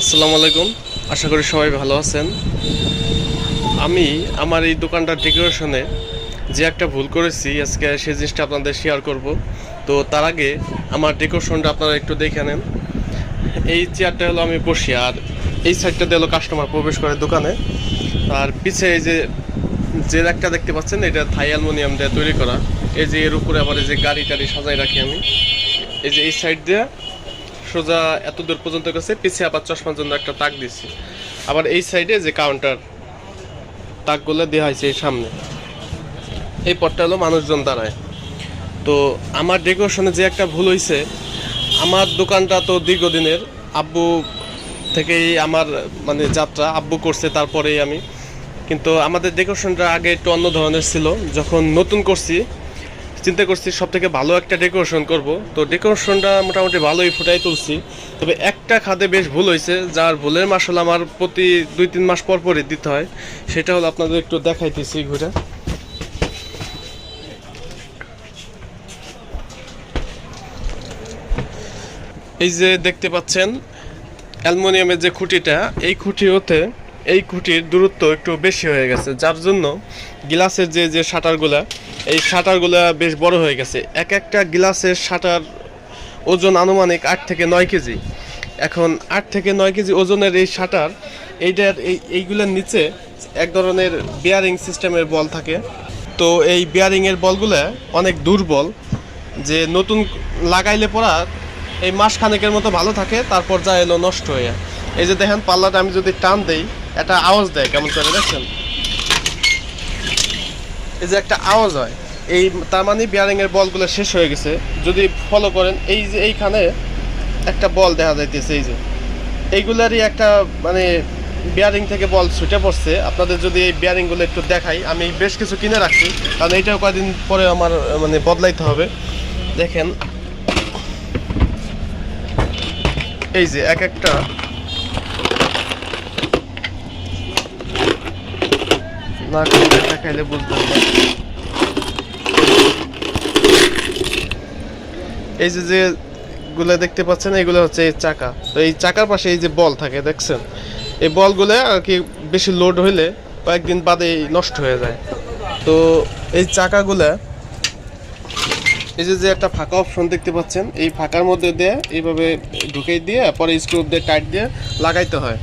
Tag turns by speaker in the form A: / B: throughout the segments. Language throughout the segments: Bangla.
A: আসসালামু আলাইকুম। আশা করি সবাই ভালো আছেন। আমি আমার এই দোকানটার ডেকোরেশনে যে একটা ভুল করেছি, আজকে সেই জিনিসটা আপনাদের শেয়ার করব। তো তার আগে আমার ডেকোরেশনটা আপনারা একটু দেখে নেন। এই চেয়ারটা হলো আমি বসি, আর এই সাইডটা দিয়ে হলো কাস্টমার প্রবেশ করে দোকানে। আর পিছে এই যে যে একটা দেখতে পাচ্ছেন, এটা থাই অ্যালমোনিয়াম দিয়ে তৈরি করা। এই যে এর উপরে আবার এই যে গাড়ি টাড়ি সাজাই রাখি আমি। এই যে এই সাইড দিয়ে সোজা এত দূর পর্যন্ত গেছে পিছিয়ে আবার চশমার জন্য একটা তাক দিছি। আবার এই সাইডে যে কাউন্টার তাকগুলো দেওয়া হয়েছে এই সামনে। এই পথটা হলো মানুষজন দাঁড়ায়। তো আমার ডেকোরেশনে যে একটা ভুল হয়েছে আমার দোকানটা তো দীর্ঘদিনের, আব্বু থেকেই আমার মানে যাত্রা, আব্বু করছে তারপরেই আমি। কিন্তু আমাদের ডেকোরেশনটা আগে একটু অন্য ধরনের ছিল। যখন নতুন করছি চিন্তা করছি সব থেকে ভালো একটা ডেকোরেশন করব। তো ডেকোরেশনটা মোটামুটি ভালোই ফুটাই তুলছি। তবে একটা খাদে বেশ ভুল হয়েছে, যার ভুলের মাস মাসল আমার প্রতি দুই তিন মাস পর পরই দিতে হয়। সেটা হলো আপনাদের একটু দেখাইতেছি ঘুরে। এই যে দেখতে পাচ্ছেন, অ্যালমোনিয়ামের যে খুঁটিটা, এই খুঁটি হতে এই খুঁটির দূরত্ব একটু বেশি হয়ে গেছে, যার জন্য গ্লাসের যে যে শাটারগুলা, এই শাটারগুলা বেশ বড় হয়ে গেছে। এক একটা গ্লাসের শাটার ওজন আনুমানিক আট থেকে নয় কেজি। এখন আট থেকে নয় কেজি ওজনের এই শাটার, এইটার এই, এইগুলোর নিচে এক ধরনের বিয়ারিং সিস্টেমের বল থাকে। তো এই বিয়ারিংয়ের বলগুলো অনেক দুর্বল, যে নতুন লাগাইলে পরা এই মাস খানেকের মতো ভালো থাকে, তারপর যা এলো নষ্ট হয়ে যায়। এই যে দেখেন, পাল্লাটা আমি যদি টান দেই একটা আওয়াজ দেয়, কেমন করে দেখছেন? এই যে একটা আওয়াজ হয়, এই তার মানে বিয়ারিং এর বলগুলো শেষ হয়ে গেছে। যদি ফলো করেন, এই যে এইখানে একটা বল দেখা যাইতেছে, এই যে। এইগুলারই একটা মানে বিয়ারিং থেকে বল ছুটে পড়ছে। আপনাদের যদি এই বিয়ারিংগুলো একটু দেখাই, আমি বেশ কিছু কিনে রাখছি, কারণ এইটাও কয়েকদিন পরে আমার মানে বদলাইতে হবে। দেখেন। এই যে এক একটা না করে দেখাইলে বুঝবেন না এই যে যে গুলো দেখতে পাচ্ছেন, এগুলো হচ্ছে চাকা। তো এই চাকার পাশে এই যে বল থাকে, দেখছেন? এই বলগুলো আর কি বেশি লোড হইলে কয়েকদিন বাদে নষ্ট হয়ে যায়। তো এই চাকাগুলা, এই যে যে একটা ফাঁকা অপশন দেখতে পাচ্ছেন, এই ফাঁকার মধ্যে দিয়ে এইভাবে ঢুকিয়ে দিয়ে, পরে স্ক্রু দিয়ে টাইট দিয়ে লাগাইতে হয়।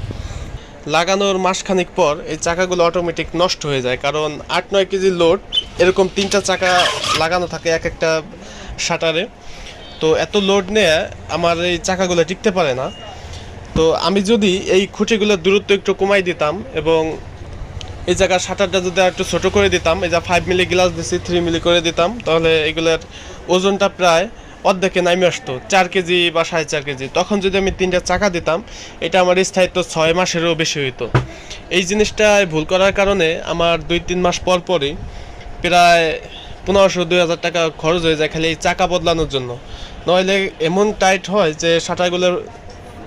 A: লাগানোর মাসখানিক পর এই চাকাগুলো অটোমেটিক নষ্ট হয়ে যায়। কারণ আট নয় কেজি লোড এরকম তিনটা চাকা লাগানো থাকে এক একটা শাটারে তো এত লোড নিয়ে আমার এই চাকাগুলো টিকতে পারে না। তো আমি যদি এই খুঁটিগুলোর দূরত্ব একটু কমাই দিতাম এবং এই জায়গার শাটারটা যদি একটু ছোটো করে দিতাম, এই যা ফাইভ মিলি গ্লাস দিছি থ্রি মিলি করে দিতাম, তাহলে এগুলোর ওজনটা প্রায় অর্ধেকে নামে আসতো, চার কেজি বা সাড়ে চার কেজি। তখন যদি আমি তিনটা চাকা দিতাম, এটা আমার স্থায়িত্ব ছয় মাসেরও বেশি হইতো। এই জিনিসটা ভুল করার কারণে আমার দুই তিন মাস পর পরই প্রায় পনেরোশো দুই হাজার টাকা খরচ হয়ে যায় খালি এই চাকা বদলানোর জন্য। নইলে এমন টাইট হয় যে শাটারগুলোর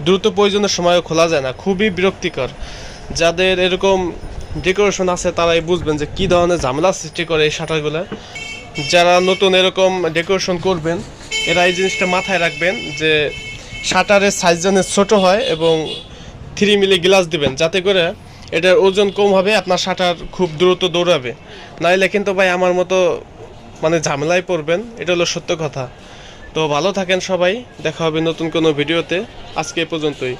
A: দ্রুত প্রয়োজনের সময়ও খোলা যায় না, খুবই বিরক্তিকর। যাদের এরকম ডেকোরেশন আছে, তারাই বুঝবেন যে কী ধরনের ঝামেলা সৃষ্টি করে এই শাটারগুলো। যারা নতুন এরকম ডেকোরেশন করবেন এরা এই জিনিসটা মাথায় রাখবেন যে শাটারের সাইজ যেন ছোটো হয় এবং থ্রি মিলি গ্লাস দিবেন, যাতে করে এটার ওজন কম হবে, আপনার শাটার খুব দ্রুত দৌড়াবে। নাইলে কিন্তু ভাই আমার মতো মানে ঝামেলায় পড়বেন, এটা হলো সত্য কথা। তো ভালো থাকেন সবাই, দেখা হবে নতুন কোনো ভিডিওতে। আজকে এ পর্যন্তই।